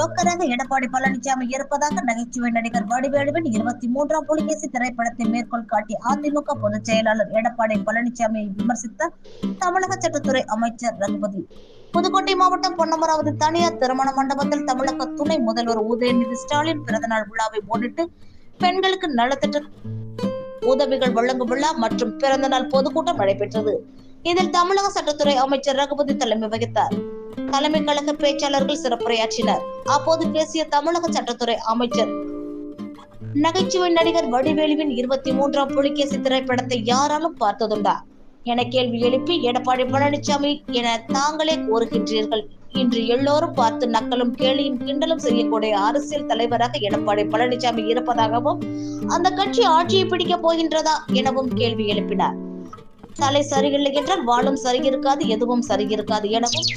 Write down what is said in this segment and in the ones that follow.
ஜோக்கராக எடப்பாடி பழனிசாமி இருப்பதாக நகைச்சுவை நடிகர் வடிவேலுவின் இருபத்தி மூன்றாம் புலிகேசி திரைப்படத்தை மேற்கோள் காட்டி அதிமுக பொதுச் செயலாளர் எடப்பாடி பழனிசாமியை விமர்சித்த தமிழக சட்டத்துறை அமைச்சர் ரகுபதி. புதுக்கோட்டை மாவட்டம் பொன்னமராவதி தனியார் திருமண மண்டபத்தில் தமிழக துணை முதல்வர் உதயநிதி ஸ்டாலின் பிறந்தநாள் விழாவை முன்னிட்டு பெண்களுக்கு நலத்திட்ட உதவிகள் வழங்கும் விழா மற்றும் பிறந்தநாள் பொதுக்கூட்டம் நடைபெற்றது. இதில் தமிழக சட்டத்துறை அமைச்சர் ரகுபதி தலைமை வகித்தார். தலைமை கழக பேச்சாளர்கள் சிறப்புரையாற்றினர். அப்போது பேசிய தமிழக சட்டத்துறை அமைச்சர். நகைச்சுவை நடிகர் வடிவேலுவின் இருபத்தி மூன்றாம் புலிகேசி திரைப்படத்தை யாராலும் பார்த்ததுண்டா? என கேள்வி எழுப்பி எடப்பாடி பழனிசாமி என தாங்களே கூறுகின்றீர்கள். இன்று எல்லோரும் பார்த்து நக்கலும் கேலியும் கிண்டலும் செய்யக்கூடிய அரசியல் தலைவராக எடப்பாடி பழனிசாமி இருப்பதாகவும் அந்த கட்சி ஆட்சியை பிடிக்கப் போகின்றதா எனவும் கேள்வி எழுப்பினார். தலை சரியில்லை என்றால் வாழும் சரியிருக்காது எதுவும் சரியிருக்காது எனவும்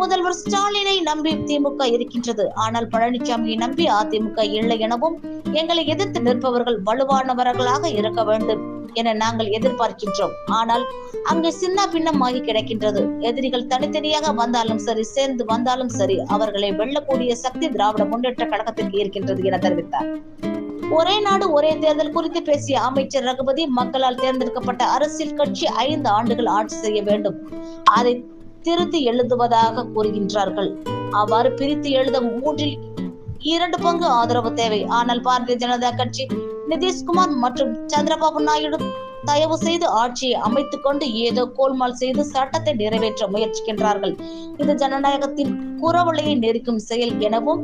முதல்வர் ஸ்டாலினை நம்பி திமுக இருக்கின்றது. ஆனால் பழனிசாமியை நம்பி அதிமுக இல்லை எனவும் எங்களை எதிர்த்து நிற்பவர்கள் வலுவானவர்களாக இருக்க வேண்டும் என நாங்கள் எதிர்பார்க்கின்றோம். ஆனால் அங்கு சின்ன பின்னமாகி கிடக்கின்றது. எதிரிகள் தனித்தனியாக வந்தாலும் சரி சேர்ந்து வந்தாலும் சரி அவர்களை வெல்லக்கூடிய சக்தி திராவிட முன்னேற்ற கழகத்திற்கு இருக்கின்றது என தெரிவித்தார். ஒரே நாடு ஒரே தேர்தல் குறித்து பேசிய அமைச்சர் ரகுபதி மக்களால் தேர்ந்தெடுக்கப்பட்ட அரசியல் கட்சி ஐந்து ஆண்டுகள் ஆட்சி செய்ய வேண்டும். அதை திருத்தி எழுதுவதாக கூறுகின்றார்கள். அவ்வாறு பிரித்து எழுத மூன்றில் இரண்டு பங்கு ஆதரவு தேவை. ஆனால் பாரதிய ஜனதா கட்சி நிதிஷ்குமார் மற்றும் சந்திரபாபு நாயுடு தயவு செய்து ஆட்சியை அமைத்துக் கொண்டு ஏதோ கோல்மால் செய்து சட்டத்தை நிறைவேற்ற முயற்சிக்கின்றார்கள். இது ஜனநாயகத்தின் குறவலையை நெருக்கும் செயல் எனவும்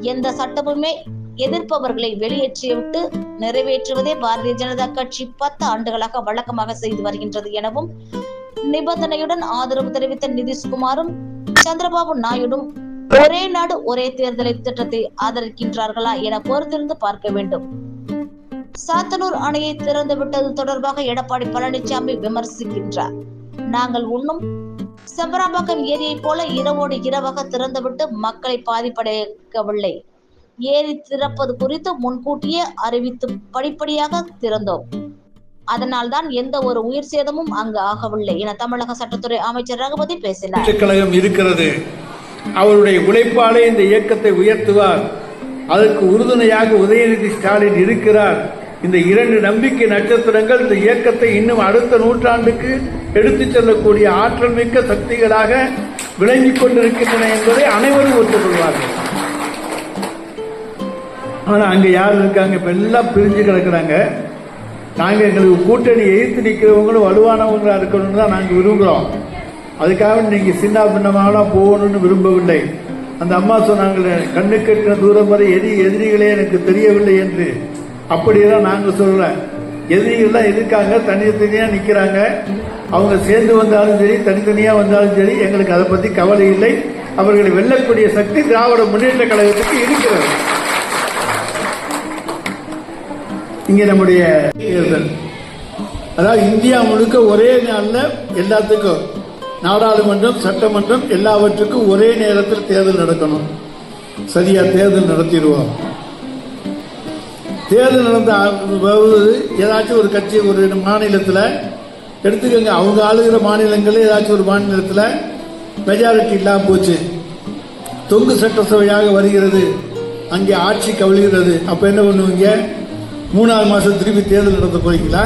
எந்த சட்டமுமே எதிர்ப்பவர்களை வெளியேற்றிவிட்டு நிறைவேற்றுவதே பாரதிய ஜனதா கட்சி பத்து ஆண்டுகளாக வழக்கமாக செய்து வருகின்றது எனவும் நிபந்தனையுடன் ஆதரவு தெரிவித்த நிதிஷ்குமாரும் சந்திரபாபு நாயுடும் ஒரே நாடு ஒரே தேர்தலை திட்டத்தை ஆதரிக்கின்றார்களா என பொறுத்திருந்து பார்க்க வேண்டும். சாத்தனூர் அணையை திறந்து விட்டது தொடர்பாக எடப்பாடி பழனிசாமி விமர்சிக்கின்றார். நாங்கள் உண்ணும் செம்பராம்பாக்கம் ஏரியை போல இரவோடு இரவாக திறந்துவிட்டு மக்களை பாதிப்படையவில்லை ஏரி திறப்பது குறித்து முன்கூட்டியே அறிவித்து படிப்படியாக திறந்தோம். அதனால்தான் எந்த ஒரு உயிர் சேதமும் அங்கு ஆகவில்லை என தமிழக சட்டத்துறை அமைச்சர் ரகுபதி பேசினார். கழகம் இருக்கிறது. அவருடைய உழைப்பாலே இந்த இயக்கத்தை உயர்த்துவார். அதற்கு உறுதுணையாக உதயநிதி ஸ்டாலின் இருக்கிறார். இந்த இரண்டு நம்பிக்கை நட்சத்திரங்கள் இந்த இயக்கத்தை இன்னும் அடுத்த நூற்றாண்டுக்கு எடுத்துச் செல்லக்கூடிய ஆற்றல் மிக்க சக்திகளாக விளங்கிக் கொண்டிருக்கின்றன என்பதை அனைவரும் ஒத்துக்கொள்வார்கள். ஆனால் அங்கே யார் இருக்காங்க? இப்போ எல்லாம் பிரிஞ்சு கிடக்குறாங்க. நாங்கள் எங்களுக்கு கூட்டணி எதிர்த்து நிற்கிறவங்களும் வலுவானவங்களாக இருக்கணும்னு தான் நாங்கள் விரும்புகிறோம் அதுக்காக நீங்கள் சின்ன பின்னமாகலாம் போகணும்னு விரும்பவில்லை. அந்த அம்மா சொன்னாங்களே கண்ணு கட்டின தூரம் வரை எரி எதிரிகளே எனக்கு தெரியவில்லை என்று. அப்படியெல்லாம் நாங்கள் சொல்கிறேன் எதிரிகள்லாம் இருக்காங்க தனித்தனியாக நிற்கிறாங்க அவங்க சேர்ந்து வந்தாலும் சரி தனித்தனியாக வந்தாலும் சரி எங்களுக்கு அதை பற்றி கவலை இல்லை. அவர்களை வெல்லக்கூடிய சக்தி திராவிட முன்னேற்ற கழகத்துக்கு இருக்கிறது. இங்கே நம்முடைய தேர்தல் அதாவது இந்தியா முழுக்க ஒரே நாளில் எல்லாத்துக்கும் நாடாளுமன்றம் சட்டமன்றம் எல்லாவற்றுக்கும் ஒரே நேரத்தில் தேர்தல் நடக்கணும். சரியா தேர்தல் நடத்திடுவோம். தேர்தல் நடந்த ஏதாச்சும் ஒரு கட்சி ஒரு மாநிலத்தில் எடுத்துக்கோங்க அவங்க ஆளுகிற மாநிலங்களில் ஏதாச்சும் ஒரு மாநிலத்தில் மெஜாரிட்டி இல்லாமல் போச்சு. தொங்கு சட்டசபையாக வருகிறது. அங்கே ஆட்சி கவிழ்கிறது. அப்போ என்ன பண்ணுவீங்க? மூணாவது மாசம் திருப்பி தேர்தல் நடத்த போறீங்களா?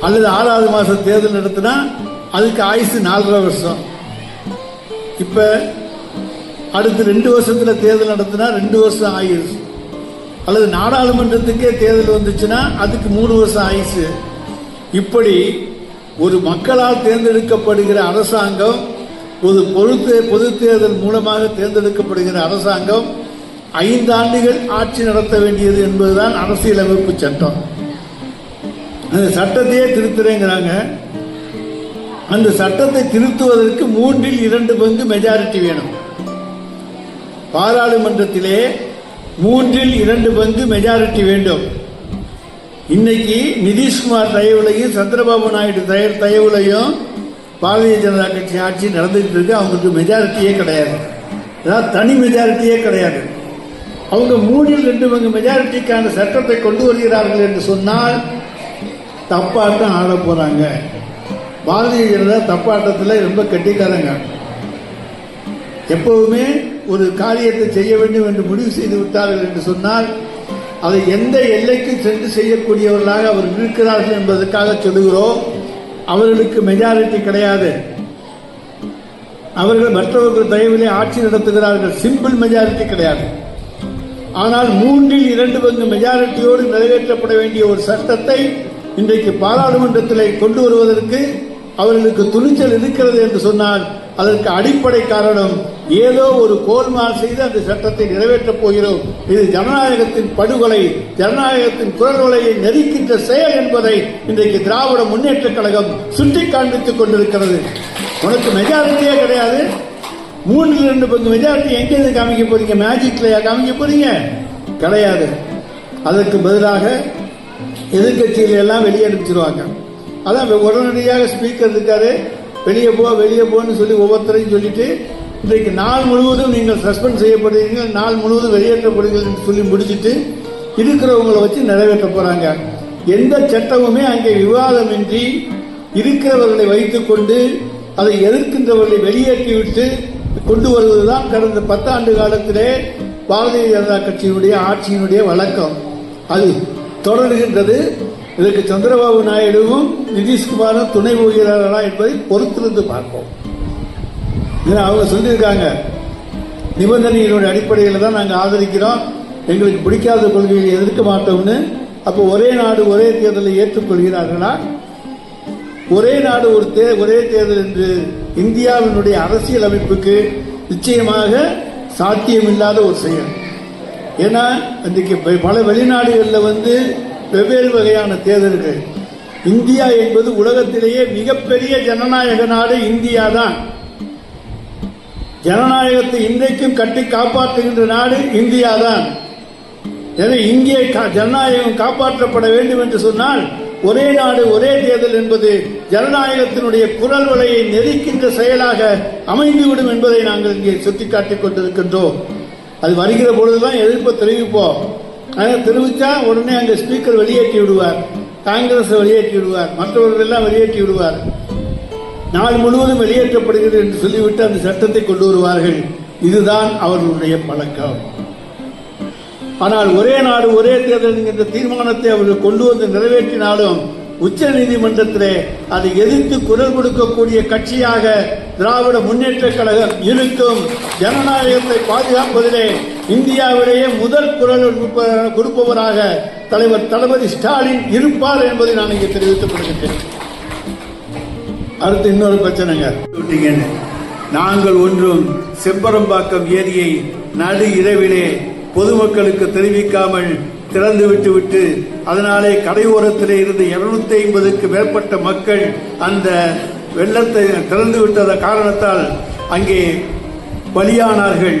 அல்லது ஆறாவது மாசம் தேர்தல் நடத்தினா அதுக்கு ஆயுசு நாலரை வருஷம். இப்ப அடுத்து ரெண்டு வருஷத்துல தேர்தல் நடத்தினா ரெண்டு வருஷம் ஆயுசு. அல்லது நாடாளுமன்றத்துக்கே தேர்தல் வந்துச்சுன்னா அதுக்கு மூணு வருஷம் ஆயுசு. இப்படி ஒரு மக்களால் தேர்ந்தெடுக்கப்படுகிற அரசாங்கம் ஒரு பொது பொது தேர்தல் மூலமாக தேர்ந்தெடுக்கப்படுகிற அரசாங்கம் ஐந்து ஆண்டுகள் ஆட்சி நடத்த வேண்டியது என்பதுதான் அரசியலமைப்பு சட்டம். அந்த சட்டத்தையே திருத்துறேங்கிறாங்க. அந்த சட்டத்தை திருத்துவதற்கு மூன்றில் இரண்டு பங்கு மெஜாரிட்டி வேணும். பாராளுமன்றத்திலே மூன்றில் இரண்டு பங்கு மெஜாரிட்டி வேண்டும். இன்னைக்கு நிதிஷ்குமார் தயவுலையும் சந்திரபாபு நாயுடு தய தயவுலையும் பாரதிய ஜனதா கட்சி ஆட்சி நடந்துகிட்டு இருக்கு. அவங்களுக்கு மெஜாரிட்டியே கிடையாது. ஏதாவது தனி மெஜாரிட்டியே கிடையாது. அவங்க மூணில் ரெண்டு பங்கு மெஜாரிட்டிக்கான சட்டத்தை கொண்டு வருகிறார்கள் என்று சொன்னால் தப்பாட்டம் ஆட போறாங்க. பாரதிய ஜனதா தப்பாட்டத்தில் ரொம்ப கட்டிக்காரங்க. எப்பவுமே ஒரு காரியத்தை செய்ய வேண்டும் என்று முடிவு செய்து விட்டார்கள் என்று சொன்னால் அதை எந்த எல்லைக்கு சென்று செய்யக்கூடியவர்களாக அவர் இருக்கிறார்கள் என்பதற்காக சொல்லுகிறோம். அவர்களுக்கு மெஜாரிட்டி கிடையாது. அவர்கள் மற்றவர்கள் தயவிலே ஆட்சி நடத்துகிறார்கள். சிம்பிள் மெஜாரிட்டி கிடையாது. ஆனால் மூன்றில் இரண்டு பங்கு மெஜாரிட்டியோடு நிறைவேற்றப்பட வேண்டிய ஒரு சட்டத்தை இன்றைக்கு பாராளுமன்றத்தில் கொண்டு வருவதற்கு அவர்களுக்கு துணிச்சல் இருக்கிறது என்று சொன்னால் அதற்கு அடிப்படை காரணம் ஏதோ ஒரு கோல்மால் செய்து அந்த சட்டத்தை நிறைவேற்றப் போகிறோம். இது ஜனநாயகத்தின் படுகொலை ஜனநாயகத்தின் குரல்கொலையை நெருக்கின்ற செயல் என்பதை இன்றைக்கு திராவிட முன்னேற்றக் கழகம் சுட்டி காண்பித்துக் கொண்டிருக்கிறது. உனக்கு மெஜாரிட்டியே கிடையாது. மூன்று ரெண்டு பங்கு மெஜாரிட்டி எங்க இருந்து காமிக்க போறீங்க? மேஜிக்லயா காமிக்க போறீங்க? கிடையாது. அதற்கு பதிலாக எதிர்கட்சிகள் எல்லாம் வெளியே அனுப்பிச்சிருவாங்க. அதான் உடனடியாக ஸ்பீக்கர் இருக்காரு. வெளியே போ வெளியே போன்னு சொல்லி ஒவ்வொருத்தரையும் சொல்லிட்டு இன்றைக்கு நாள் முழுவதும் நீங்கள் சஸ்பெண்ட் செய்யப்படுவீங்க நாள் முழுவதும் வெளியேற்றப்படுவீர்கள் என்று சொல்லி முடிச்சுட்டு இருக்கிறவங்களை வச்சு நிறைவேற்ற போறாங்க. எந்த சட்டமுமே அங்கே விவாதமின்றி இருக்கிறவர்களை வைத்துக்கொண்டு அதை எதிர்க்கின்றவர்களை வெளியேற்றிவிட்டு கொண்டு வருவதுதான் கடந்த பத்தாண்டு காலத்திலே பாரதிய ஜனதா கட்சியினுடைய ஆட்சியினுடைய வழக்கம். அது தொடர்கின்றது. இதற்கு சந்திரபாபு நாயுடுவும் நிதிஷ்குமாரும் துணை போகிறார்களா என்பதை பொறுத்திருந்து பார்ப்போம். ஏன்னா அவங்க சொல்லியிருக்காங்க நிபந்தனையினுடைய அடிப்படையில் தான் நாங்கள் ஆதரிக்கிறோம். எங்களுக்கு பிடிக்காத கொள்கையை எதிர்க்க மாட்டோம்னு. அப்போ ஒரே நாடு ஒரே தேர்தலை ஏற்றுக்கொள்கிறார்களா? ஒரே நாடு ஒரு தே ஒரே தேர்தல் என்று இந்தியாவினுடைய அரசியல் அமைப்புக்கு நிச்சயமாக சாத்தியமில்லாத ஒரு செயல். ஏன்னா இன்றைக்கு பல வெளிநாடுகளில் வந்து வெவ்வேறு வகையான தேர்தல்கள். இந்தியா என்பது உலகத்திலேயே மிகப்பெரிய ஜனநாயக நாடு இந்தியா தான் ஜனநாயகத்தை இன்றைக்கும் கட்டி காப்பாற்றுகின்ற நாடு இந்தியா தான் எனவே இங்கே கா- ஜனநாயகம் காப்பாற்றப்பட வேண்டும் என்று சொன்னால் ஒரே நாடு ஒரே தேர்தல் என்பது ஜனநாயகத்தினுடைய குரல் வலையை நெருக்கின்ற செயலாக அமைந்துவிடும் என்பதை நாங்கள் இங்கே சுட்டிக்காட்டிக் கொண்டிருக்கின்றோம். அது வருகிற பொழுதுதான் எதிர்ப்பை தெரிவிப்போம். அதை தெரிவித்தா உடனே அங்கே ஸ்பீக்கர் வெளியேற்றி விடுவார் காங்கிரஸ் வெளியேற்றி விடுவார் மற்றவர்கள் எல்லாம் வெளியேற்றி விடுவார். நாள் முழுவதும் வெளியேற்றப்படுகிறது என்று சொல்லிவிட்டு அந்த சட்டத்தை கொண்டு வருவார்கள். இதுதான் அவர்களுடைய பழக்கம். ஆனால் ஒரே நாடு ஒரே தேர்தல் என்கின்ற தீர்மானத்தை அவர்கள் கொண்டு வந்து நிறைவேற்றினாலும் உச்ச நீதிமன்றத்திலே அதை எதிர்த்து குரல் கொடுக்கக்கூடிய கட்சியாக திராவிட முன்னேற்ற கழகம் இருக்கும் ஜனநாயகத்தை பாதுகாப்பதிலே இந்தியாவிலேயே முதல் குரல் கொடுப்பவராக தலைவர் தளபதி ஸ்டாலின் இருப்பார் என்பதை நான் இங்கே தெரிவித்துக் கொள்கின்றேன். அடுத்து இன்னொரு பிரச்சனைங்க. நாங்கள் ஒன்றும் செம்பரம்பாக்கம் ஏரியை நடு இரவிலே பொதுமக்களுக்கு தெரிவிக்காமல் திறந்து விட்டுவிட்டு அதனாலே கடையோரத்திலே இருந்து இருநூத்தி ஐம்பதுக்கு மேற்பட்ட மக்கள் அந்த வெள்ளத்தை திறந்து விட்டத காரணத்தால் அங்கே பலியானார்கள்.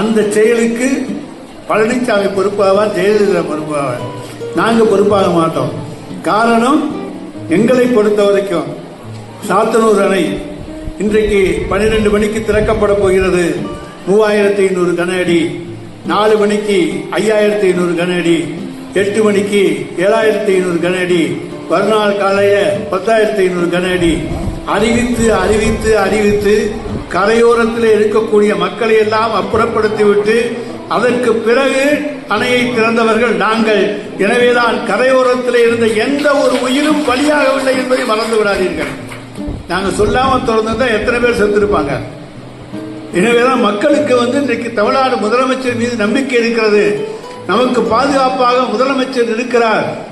அந்த செயலுக்கு பழனிசாமி பொறுப்பாவார் ஜெயலலிதா பொறுப்பாவார். நாங்கள் பொறுப்பாக மாட்டோம். காரணம் எங்களை பொறுத்த வரைக்கும் சாத்தனூர் அணை இன்றைக்கு பன்னிரண்டு மணிக்கு திறக்கப்பட போகிறது. மூவாயிரத்தி ஐநூறு கன அடி. நாலு மணிக்கு ஐயாயிரத்தி ஐநூறு கன அடி எட்டு மணிக்கு ஏழாயிரத்தி ஐநூறு கன அடி மறுநாள் காலையில பத்தாயிரத்தி ஐநூறு கன அடி அறிவித்து அறிவித்து அறிவித்து கரையோரத்தில் இருக்கக்கூடிய மக்களை எல்லாம் அப்புறப்படுத்திவிட்டு அதற்கு பிறகு அணையை திறந்தவர்கள் நாங்கள். எனவேதான் கரையோரத்தில் இருந்த எந்த ஒரு உயிரும் பலியாகவில்லை என்பதை மறந்து விடாதீர்கள். நாங்கள் சொல்லாமல் திறந்திருந்தா எத்தனை பேர் செத்துருப்பாங்க? எனவேதான் மக்களுக்கு வந்து இன்றைக்கு தமிழ்நாடு முதலமைச்சர் மீது நம்பிக்கை இருக்கிறது. நமக்கு பாதுகாப்பாக முதலமைச்சர் இருக்கிறார்.